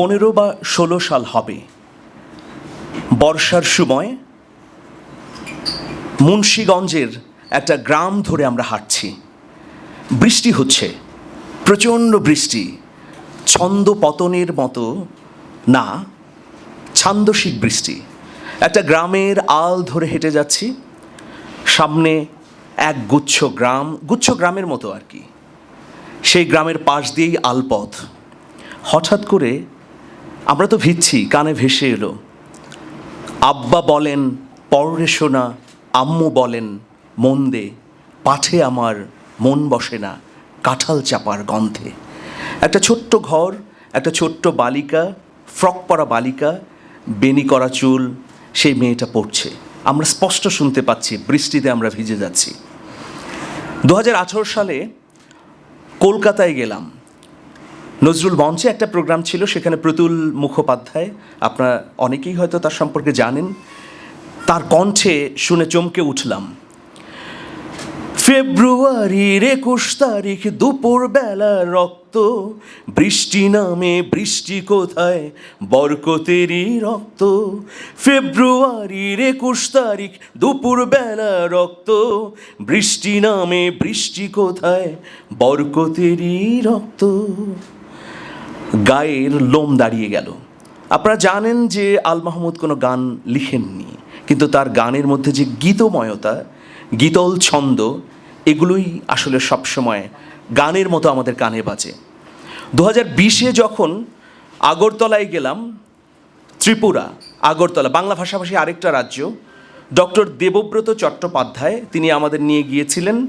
পনেরো বা ষোলো সাল হবে। বর্ষার সময় মুন্সীগঞ্জের একটা গ্রাম ধরে আমরা হাঁটছি। বৃষ্টি হচ্ছে, প্রচণ্ড বৃষ্টি। ছন্দ পতনের মতো না, ছান্দসিক বৃষ্টি। একটা গ্রামের আল ধরে হেঁটে যাচ্ছি। সামনে এক গুচ্ছ গ্রাম, গুচ্ছ গ্রামের মতো আর কি। সেই গ্রামের পাশ দিয়েই আলপথ। হঠাৎ করে আমরা তো ভিচ্ছি কানে ভেসে এলো। আব্বা বলেন পরে শোনা আম্মু বলেন মন দে পাঠে আমার মন বসে না, কাঁঠাল চাপার গন্ধে। একটা ছোট্ট ঘর, একটা ছোট্ট বালিকা, ফ্রক পরা বালিকা বেনি করা চুল, সেই মেয়েটা পড়ছে। আমরা স্পষ্ট শুনতে পাচ্ছি, বৃষ্টিতে আমরা ভিজে যাচ্ছি। দু হাজার আঠেরো সালে কলকাতায় গেলাম। নজরুল মঞ্চে একটা প্রোগ্রাম ছিল, সেখানে প্রতুল মুখোপাধ্যায়, আপনারা অনেকেই হয়তো তার সম্পর্কে জানেন, তার কণ্ঠে শুনে চমকে উঠলাম। ফেব্রুয়ারির একুশ তারিখ দুপুর বেলা রক্ত, বৃষ্টি নামে, বৃষ্টি কোথায়? বরকতেরই রক্ত। ফেব্রুয়ারির একুশ তারিখ দুপুর বেলা রক্ত, বৃষ্টি নামে, বৃষ্টি কোথায়? বরকতেরই রক্ত। গায়ের লোম দাঁড়িয়ে গেল। আপনারা জানেন যে আল মাহমুদ কোনো গান লিখেননি, কিন্তু তার গানের মধ্যে যে গীতময়তা, গীতল ছন্দ, এগুলোই আসলে সবসময় গানের মতো আমাদের কানে বাজে। দু হাজার বিশে যখন আগরতলায় গেলাম, ত্রিপুরা, আগরতলা, বাংলা ভাষাভাষী আরেকটা রাজ্য, ডক্টর দেবব্রত চট্টোপাধ্যায় তিনি আমাদের নিয়ে গিয়েছিলেন।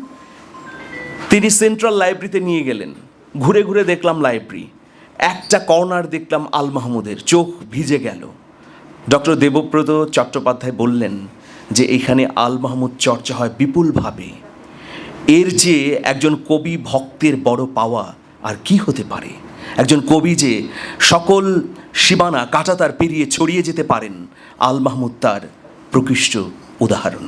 তিনি সেন্ট্রাল লাইব্রেরিতে নিয়ে গেলেন। ঘুরে ঘুরে দেখলাম লাইব্রেরি। একটা কর্নার দেখলাম আল মাহমুদের, চোখ ভিজে গেল। ডক্টর দেবব্রত চট্টোপাধ্যায় বললেন যে এখানে আল মাহমুদ চর্চা হয় বিপুলভাবে। এর যে একজন কবি ভক্তের বড় পাওয়া আর কি হতে পারে? একজন কবি যে সকল সীমানা কাটাতার পেরিয়ে ছড়িয়ে যেতে পারেন, আল মাহমুদ তার প্রকৃষ্ট উদাহরণ।